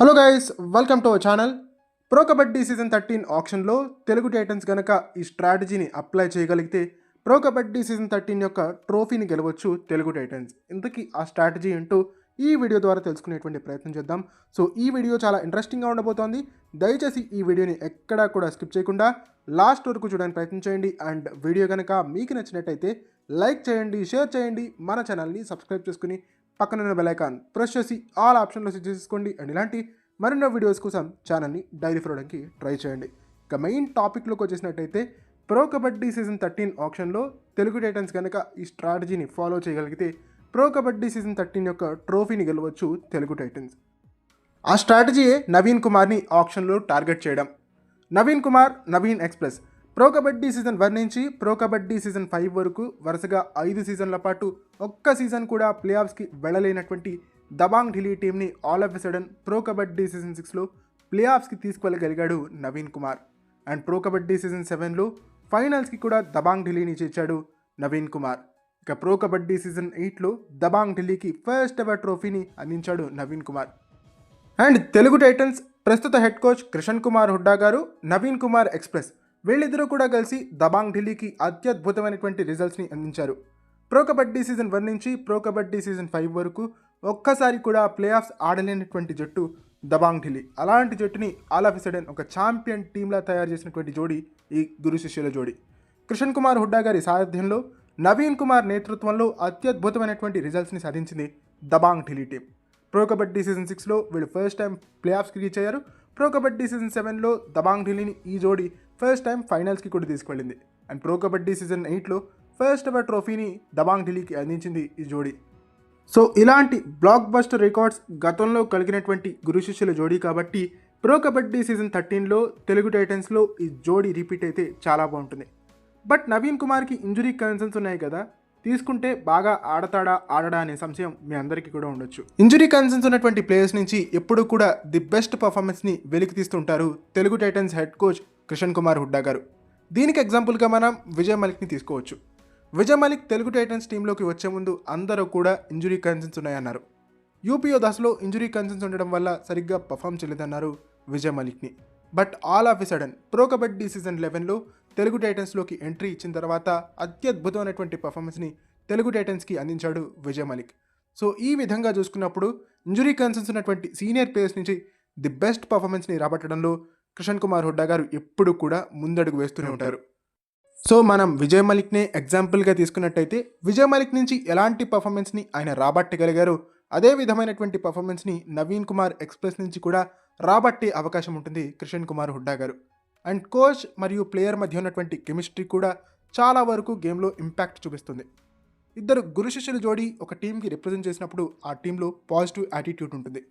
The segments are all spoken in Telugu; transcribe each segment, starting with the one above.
Hello guys welcome to our channel Pro Kabaddi season thirteen ఆప్షన్లో తెలుగు టైటన్స్ కనుక ఈ స్ట్రాటజీని అప్లై చేయగలిగితే ప్రో కబడ్డీ సీజన్ థర్టీన్ యొక్క ట్రోఫీని గెలవచ్చు తెలుగు టైటన్స్ ఇంతకీ ఆ స్ట్రాటజీ ఏంటో ఈ వీడియో ద్వారా తెలుసుకునేటువంటి ప్రయత్నం చేద్దాం. సో ఈ వీడియో చాలా ఇంట్రెస్టింగ్గా ఉండబోతోంది. దయచేసి ఈ వీడియోని ఎక్కడా కూడా స్కిప్ చేయకుండా లాస్ట్ వరకు చూడడానికి ప్రయత్నం చేయండి. అండ్ వీడియో కనుక మీకు నచ్చినట్టయితే లైక్ చేయండి షేర్ చేయండి. మన ఛానల్ని సబ్స్క్రైబ్ చేసుకుని పక్కన ఉన్న బెల్ ప్రెస్ చేసి ఆల్ ఆప్షన్లో సెట్ చేసుకోండి అండ్ ఇలాంటి మరెన్నో వీడియోస్ కోసం ఛానల్ని డైరీ ఫాలోవడానికి ట్రై చేయండి. ఇక మెయిన్ టాపిక్లోకి వచ్చేసినట్టయితే ప్రో కబడ్డీ సీజన్ థర్టీన్ ఆప్షన్లో తెలుగు టైటన్స్ కనుక ఈ స్ట్రాటజీని ఫాలో చేయగలిగితే ప్రో కబడ్డీ సీజన్ థర్టీన్ యొక్క ట్రోఫీని గెలవచ్చు తెలుగు టైటన్స్ ఆ స్ట్రాటజీయే నవీన్ కుమార్ని ఆప్షన్లో టార్గెట్ చేయడం. Naveen Kumar Naveen Express Pro Kabaddi season one నుంచి ప్రో కబడ్డీ సీజన్ ఫైవ్ వరకు వరుసగా ఐదు సీజన్ల పాటు ఒక్క సీజన్ కూడా ప్లే ఆఫ్స్కి వెళ్ళలేనటువంటి దబాంగ్ ఢిల్లీ టీంని all of a sudden pro kabaddi season సిక్స్లో ప్లే ఆఫ్స్కి తీసుకువెళ్ళగలిగాడు Naveen Kumar. And pro kabaddi season సెవెన్లో ఫైనల్స్కి కూడా దబాంగ్ ఢిల్లీని చేర్చాడు నవీన్ కుమార్. ఇక ప్రో కబడ్డీ సీజన్ ఎయిట్లో దబాంగ్ ఢిల్లీకి ఫస్ట్ ఎవర్ ట్రోఫీని అందించాడు నవీన్ కుమార్. అండ్ తెలుగు టైటన్స్ ప్రస్తుత హెడ్ కోచ్ కృష్ణ్ కుమార్ హుడ్డా గారు నవీన్ కుమార్ ఎక్స్ప్రెస్. వీళ్ళిద్దరూ కూడా కలిసి దబాంగ్ ఢిల్లీకి అత్యద్భుతమైనటువంటి రిజల్ట్స్ని అందించారు. ప్రో కబడ్డీ సీజన్ వన్ నుంచి ప్రో కబడ్డీ సీజన్ ఫైవ్ వరకు ఒక్కసారి కూడా ప్లే ఆఫ్స్ ఆడలేనటువంటి జట్టు దబాంగ్ ఢిల్లీ. అలాంటి జట్టుని ఆల్ ఆఫ్ సడన్ ఒక ఛాంపియన్ టీంలా తయారు చేసినటువంటి జోడి ఈ గురు శిష్యుల జోడి. కృష్ణ్ కుమార్ హుడ్డా గారి సారథ్యంలో నవీన్ కుమార్ నేతృత్వంలో అత్యద్భుతమైనటువంటి రిజల్ట్స్ని సాధించింది Dabang Delhi team pro kabaddi season సిక్స్లో వీళ్ళు ఫస్ట్ టైం ప్లే ఆఫ్స్కి రీచ్ అయ్యారు. ప్రో కబడ్డీ సీజన్ సెవెన్లో దబాంగ్ ఢిల్లీని ఈ జోడి ఫస్ట్ టైం ఫైనల్స్కి కూడా తీసుకువెళ్ళింది అండ్ ప్రో కబడ్డీ సీజన్ ఎయిట్లో ఫస్ట్ ఎవర్ ట్రోఫీని దబాంగ్ ఢిల్లీకి అందించింది ఈ జోడీ. సో ఇలాంటి బ్లాక్ బస్టర్ రికార్డ్స్ గతంలో కలిగినటువంటి గురు శిష్యుల జోడీ కాబట్టి ప్రో కబడ్డీ సీజన్ థర్టీన్లో తెలుగు టైటన్స్లో ఈ జోడీ రిపీట్ అయితే చాలా బాగుంటుంది. బట్ నవీన్ కుమార్కి ఇంజురీ కన్సర్న్స్ ఉన్నాయి కదా తీసుకుంటే బాగా ఆడతాడా ఆడడా అనే సంశయం మీ అందరికీ కూడా ఉండొచ్చు. ఇంజురీ కన్సర్న్స్ ఉన్నటువంటి ప్లేయర్స్ నుంచి ఎప్పుడు కూడా ది బెస్ట్ పర్ఫార్మెన్స్ని వెలికి తీస్తుంటారు Telugu Titans head coach Kishan Kumar Hooda గారు. దీనికి ఎగ్జాంపుల్గా మనం విజయ్ మలిక్ని తీసుకోవచ్చు. విజయ్ మలిక్ తెలుగు టైటన్స్ టీంలోకి వచ్చే ముందు అందరూ కూడా ఇంజురీ కన్సర్న్స్ ఉన్నాయన్నారు. యూపీఓ దశలో ఇంజురీ కన్సర్న్స్ ఉండడం వల్ల సరిగ్గా పర్ఫామ్ చేయలేదన్నారు Vijay మలిక్ని. But all of a sudden pro kabaddi season లెవెన్లో Telugu టైటన్స్లోకి ఎంట్రీ ఇచ్చిన తర్వాత అత్యద్భుతమైనటువంటి పర్ఫార్మెన్స్ని తెలుగు టైటన్స్కి అందించాడు విజయ్ మలిక్. సో ఈ విధంగా చూసుకున్నప్పుడు ఇంజురీ కన్సర్న్స్ ఉన్నటువంటి సీనియర్ ప్లేయర్స్ నుంచి ది బెస్ట్ పర్ఫార్మెన్స్ని రాబట్టడంలో కృష్ణ్ కుమార్ హుడ్డా గారు ఎప్పుడు కూడా ముందడుగు వేస్తూనే ఉంటారు. సో మనం విజయ్ మలిక్నే ఎగ్జాంపుల్గా తీసుకున్నట్టయితే విజయ్ మలిక్ నుంచి ఎలాంటి పర్ఫార్మెన్స్ని ఆయన రాబట్టగలిగారు? అదే విధమైనటువంటి పర్ఫార్మెన్స్ని నవీన్ కుమార్ ఎక్స్ప్రెస్ నుంచి కూడా రాబట్టే అవకాశం ఉంటుంది కృష్ణ్ కుమార్ హుడ్డా గారు. అండ్ కోచ్ మరియు ప్లేయర్ మధ్య ఉన్నటువంటి కెమిస్ట్రీ కూడా చాలా వరకు గేమ్లో ఇంపాక్ట్ చూపిస్తుంది. ఇద్దరు గురు శిష్యుల జోడి ఒక టీంకి రిప్రజెంట్ చేసినప్పుడు ఆ టీంలో పాజిటివ్ యాటిట్యూడ్ ఉంటుంది.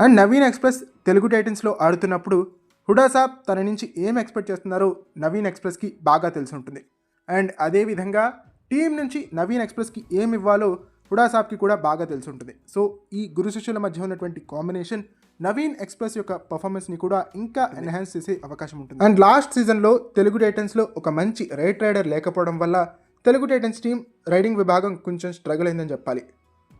అండ్ నవీన్ ఎక్స్ప్రెస్ తెలుగు టైటన్స్లో ఆడుతున్నప్పుడు హుడా సాబ్ తన నుంచి ఏం ఎక్స్పెక్ట్ చేస్తున్నారో నవీన్ ఎక్స్ప్రెస్కి బాగా తెలిసి ఉంటుంది. అండ్ అదేవిధంగా టీం నుంచి నవీన్ ఎక్స్ప్రెస్కి ఏం ఇవ్వాలో హుడా సాబ్కి కూడా బాగా తెలిసి ఉంటుంది. సో ఈ గురు శిష్యుల మధ్య ఉన్నటువంటి కాంబినేషన్ నవీన్ ఎక్స్ప్రెస్ యొక్క పర్ఫార్మెన్స్ని కూడా ఇంకా ఎన్హాన్స్ చేసే అవకాశం ఉంటుంది. అండ్ లాస్ట్ సీజన్లో తెలుగు టైటన్స్లో ఒక మంచి రైట్ రైడర్ లేకపోవడం వల్ల తెలుగు టైటన్స్ టీం రైడింగ్ విభాగం కొంచెం స్ట్రగుల్ అయిందని చెప్పాలి.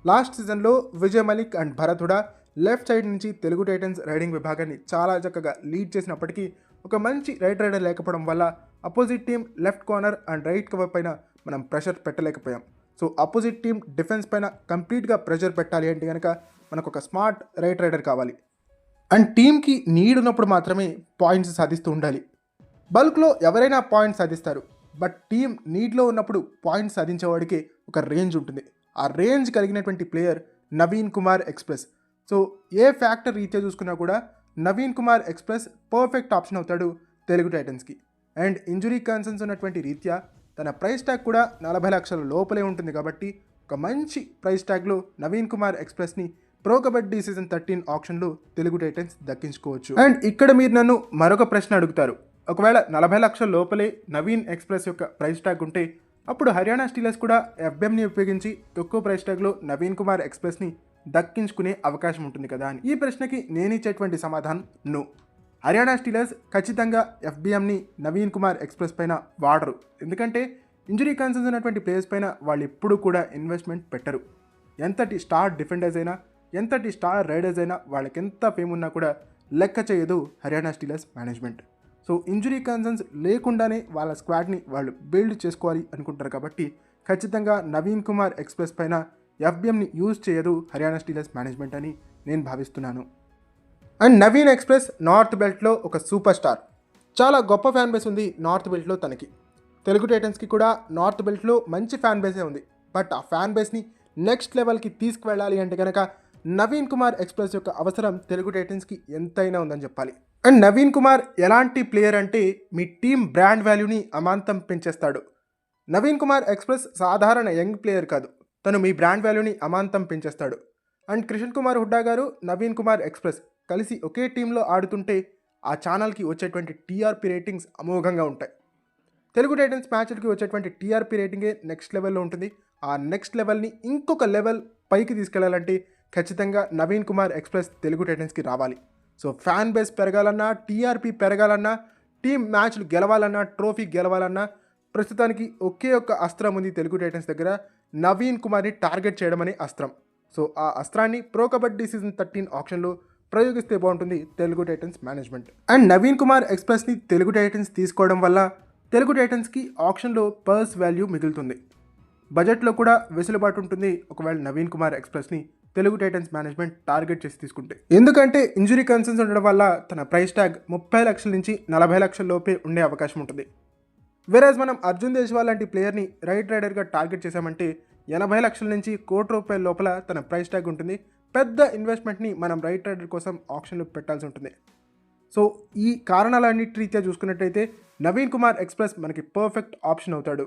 లాస్ట్ సీజన్లో Vijay Malik and Bharat Hooda left side నుంచి తెలుగు టైటన్స్ రైడింగ్ విభాగాన్ని చాలా చక్కగా లీడ్ చేసినప్పటికీ ఒక మంచి రైట్ రైడర్ లేకపోవడం వల్ల opposite team left corner and right cover పైన మనం ప్రెషర్ పెట్టలేకపోయాం. సో అపోజిట్ టీం డిఫెన్స్ పైన కంప్లీట్గా ప్రెషర్ పెట్టాలి అంటే కనుక మనకు ఒక స్మార్ట్ రైట్ రైడర్ కావాలి. అండ్ టీంకి నీడ్ ఉన్నప్పుడు మాత్రమే పాయింట్స్ సాధిస్తూ ఉండాలి. బల్క్లో ఎవరైనా పాయింట్స్ సాధిస్తారు. బట్ టీం నీడ్లో ఉన్నప్పుడు పాయింట్స్ సాధించేవాడికి ఒక రేంజ్ ఉంటుంది. ఆ రేంజ్ కలిగినటువంటి player Naveen Kumar express. So ఏ ఫ్యాక్టర్ రీత్యా చూసుకున్నా కూడా Naveen Kumar express perfect option అవుతాడు తెలుగు టైటన్స్కి. అండ్ ఇంజురీ కన్సర్న్స్ ఉన్నటువంటి రీత్యా తన ప్రైస్ ట్యాగ్ కూడా నలభై లక్షల లోపలే ఉంటుంది కాబట్టి ఒక మంచి ప్రైస్ ట్యాగ్లో నవీన్ కుమార్ ఎక్స్ప్రెస్ని ప్రో కబడ్డీ సీజన్ థర్టీన్ ఆప్షన్లో తెలుగు టైటన్స్ దక్కించుకోవచ్చు. అండ్ ఇక్కడ మీరు నన్ను మరొక ప్రశ్న అడుగుతారు. ఒకవేళ నలభై లక్షల లోపలే నవీన్ ఎక్స్ప్రెస్ యొక్క ప్రైస్ ట్యాగ్ ఉంటే అప్పుడు హర్యానా స్టీలర్స్ కూడా ఎఫ్ఎంని ఉపయోగించి తక్కువ ప్రైస్ ట్యాగ్లో నవీన్ కుమార్ ఎక్స్ప్రెస్ని దక్కించుకునే అవకాశం ఉంటుంది కదా అని. ఈ ప్రశ్నకి నేను ఇచ్చేటువంటి సమాధానం నో హర్యానా స్టీలర్స్ ఖచ్చితంగా ఎఫ్బిఎంని నవీన్ కుమార్ ఎక్స్ప్రెస్ పైన వాడరు. ఎందుకంటే ఇంజురీ కన్సర్న్స్ ఉన్నటువంటి ప్లేయర్స్ పైన వాళ్ళు ఎప్పుడూ కూడా ఇన్వెస్ట్మెంట్ పెట్టరు. ఎంతటి స్టార్ డిఫెండర్స్ అయినా ఎంతటి స్టార్ రైడర్స్ అయినా వాళ్ళకి ఎంత ఫేమ్ ఉన్నా కూడా లెక్క చేయదు Haryana Steelers management. So injury concerns లేకుండానే వాళ్ళ స్క్వాడ్ని వాళ్ళు బిల్డ్ చేసుకోవాలి అనుకుంటారు కాబట్టి ఖచ్చితంగా నవీన్ కుమార్ ఎక్స్ప్రెస్ పైన ఎఫ్బిఎంని యూజ్ చేయదు హర్యానా స్టీలర్స్ మేనేజ్మెంట్ అని నేను భావిస్తున్నాను. అండ్ నవీన్ ఎక్స్ప్రెస్ నార్త్ బెల్ట్లో ఒక సూపర్ స్టార్. చాలా గొప్ప ఫ్యాన్ బేస్ ఉంది నార్త్ బెల్ట్లో తనకి. తెలుగు టైటన్స్కి కూడా నార్త్ బెల్ట్లో మంచి ఫ్యాన్ బేసే ఉంది. బట్ ఆ ఫ్యాన్ బేస్ని నెక్స్ట్ లెవెల్కి తీసుకువెళ్ళాలి అంటే కనుక నవీన్ కుమార్ ఎక్స్ప్రెస్ యొక్క అవసరం తెలుగు టైటన్స్కి ఎంతైనా ఉందని చెప్పాలి. అండ్ నవీన్ కుమార్ ఎలాంటి ప్లేయర్ అంటే మీ టీం బ్రాండ్ వాల్యూని అమాంతం పెంచేస్తాడు. నవీన్ కుమార్ ఎక్స్ప్రెస్ సాధారణ యంగ్ ప్లేయర్ కాదు. తను మీ బ్రాండ్ వాల్యూని అమాంతం పెంచేస్తాడు. అండ్ కిషన్ కుమార్ హుడ్డా గారు నవీన్ కుమార్ ఎక్స్ప్రెస్ కలిసి ఒకే టీంలో ఆడుతుంటే ఆ ఛానల్కి వచ్చేటువంటి టీఆర్పీ రేటింగ్స్ అమోఘంగా ఉంటాయి. తెలుగు టైటన్స్ మ్యాచ్లకి వచ్చేటువంటి టీఆర్పీ రేటింగే నెక్స్ట్ లెవెల్లో ఉంటుంది. ఆ నెక్స్ట్ లెవెల్ని ఇంకొక లెవెల్ పైకి తీసుకెళ్ళాలంటే ఖచ్చితంగా నవీన్ కుమార్ ఎక్స్ప్రెస్ తెలుగు టైటన్స్కి రావాలి. సో ఫ్యాన్ బేస్ పెరగాలన్నా టీఆర్పీ పెరగాలన్నా టీం మ్యాచ్లు గెలవాలన్నా ట్రోఫీ గెలవాలన్నా ప్రస్తుతానికి ఒకే ఒక్క అస్త్రం ఉంది తెలుగు టైటన్స్ దగ్గర. నవీన్ కుమార్ని టార్గెట్ చేయడం అనే అస్త్రం. సో ఆ అస్త్రాన్ని ప్రో కబడ్డీ సీజన్ థర్టీన్ ఆప్షన్లో ప్రయోగిస్తే బాగుంటుంది Telugu Titans management. And Naveen Kumar ఎక్స్ప్రెస్ని Telugu Titans తీసుకోవడం వల్ల తెలుగు టైటన్స్కి ఆప్షన్లో పర్స్ వాల్యూ మిగులుతుంది. బడ్జెట్లో కూడా వెసులుబాటు ఉంటుంది ఒకవేళ నవీన్ కుమార్ ఎక్స్ప్రెస్ని తెలుగు టైటన్స్ మేనేజ్మెంట్ టార్గెట్ చేసి తీసుకుంటే. ఎందుకంటే ఇంజురీ కన్సర్న్స్ ఉండడం వల్ల తన ప్రైస్ ట్యాగ్ ముప్పై లక్షల నుంచి నలభై లక్షల లోపే ఉండే అవకాశం ఉంటుంది. వెరాజ్ మనం అర్జున్ దేశ్వాల్ లాంటి ప్లేయర్ని రైట్ రైడర్గా టార్గెట్ చేశామంటే ఎనభై లక్షల నుంచి కోటి రూపాయల లోపల తన ప్రైస్ ట్యాగ్ ఉంటుంది. పెద్ద ఇన్వెస్ట్మెంట్ని మనం రైట్ రైడర్ కోసం ఆప్షన్లో పెట్టాల్సి ఉంటుంది. సో ఈ కారణాలన్నిటి రీత్యా చూసుకున్నట్టయితే నవీన్ కుమార్ ఎక్స్ప్రెస్ మనకి పర్ఫెక్ట్ ఆప్షన్ అవుతాడు.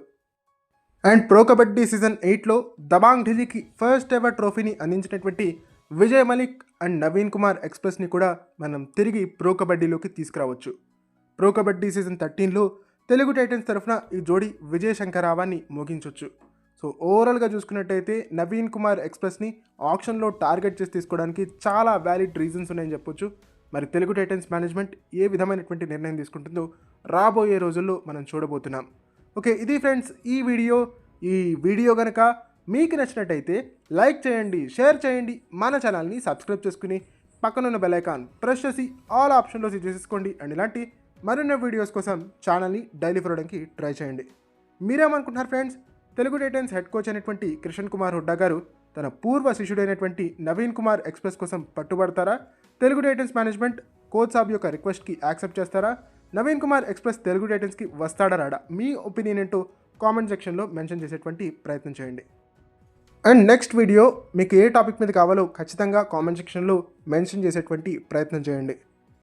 అండ్ ప్రో కబడ్డీ సీజన్ ఎయిట్లో దబాంగ్ ఢిల్లీకి ఫస్ట్ ఎవర్ ట్రోఫీని అందించినటువంటి విజయ్ మలిక్ అండ్ నవీన్ కుమార్ ఎక్స్ప్రెస్ని కూడా మనం తిరిగి ప్రో కబడ్డీలోకి తీసుకురావచ్చు. ప్రో కబడ్డీ సీజన్ థర్టీన్లో తెలుగు టైటన్స్ తరఫున ఈ జోడీ విజయ్ శంకరావాన్ని మోగించవచ్చు సో ఓవరాల్గా చూసుకున్నట్టయితే నవీన్ కుమార్ ఎక్స్ప్రెస్ని ఆప్షన్లో టార్గెట్ చేసి తీసుకోవడానికి చాలా వ్యాలిడ్ రీజన్స్ ఉన్నాయని చెప్పొచ్చు. మరి తెలుగు టైటన్స్ మేనేజ్మెంట్ ఏ విధమైనటువంటి నిర్ణయం తీసుకుంటుందో రాబోయే రోజుల్లో మనం చూడబోతున్నాం. ఓకే ఇది ఫ్రెండ్స్ ఈ వీడియో. ఈ వీడియో కనుక మీకు నచ్చినట్టయితే లైక్ చేయండి షేర్ చేయండి మన ఛానల్ని సబ్స్క్రైబ్ చేసుకుని పక్కనున్న బెల్ ఐకాన్ ప్రెస్ చేసి ఆల్ ఆప్షన్లో సెట్ చేసేసుకోండి. అండ్ ఇలాంటి మరిన్ని వీడియోస్ కోసం ఛానల్ని డైలీ ఫాలోవడానికి ట్రై చేయండి. మీరేమనుకుంటున్నారు friends Telugu Titans head coach అయినటువంటి కిషన్ కుమార్ హుడ్డా గారు తన పూర్వ శిష్యుడైనటువంటి నవీన్ కుమార్ ఎక్స్ప్రెస్ కోసం పట్టుబడతారా? Telugu Titans management coach saab యొక్క రిక్వెస్ట్కి యాక్సెప్ట్ చేస్తారా? నవీన్ కుమార్ ఎక్స్ప్రెస్ తెలుగు టైటన్స్కి వస్తాడా రాడా? మీ ఒపీనియన్ ఏంటో కామెంట్ సెక్షన్లో మెన్షన్ చేసేటువంటి ప్రయత్నం చేయండి. అండ్ నెక్స్ట్ వీడియో మీకు ఏ టాపిక్ మీద కావాలో ఖచ్చితంగా కామెంట్ సెక్షన్లో మెన్షన్ చేసేటువంటి ప్రయత్నం చేయండి.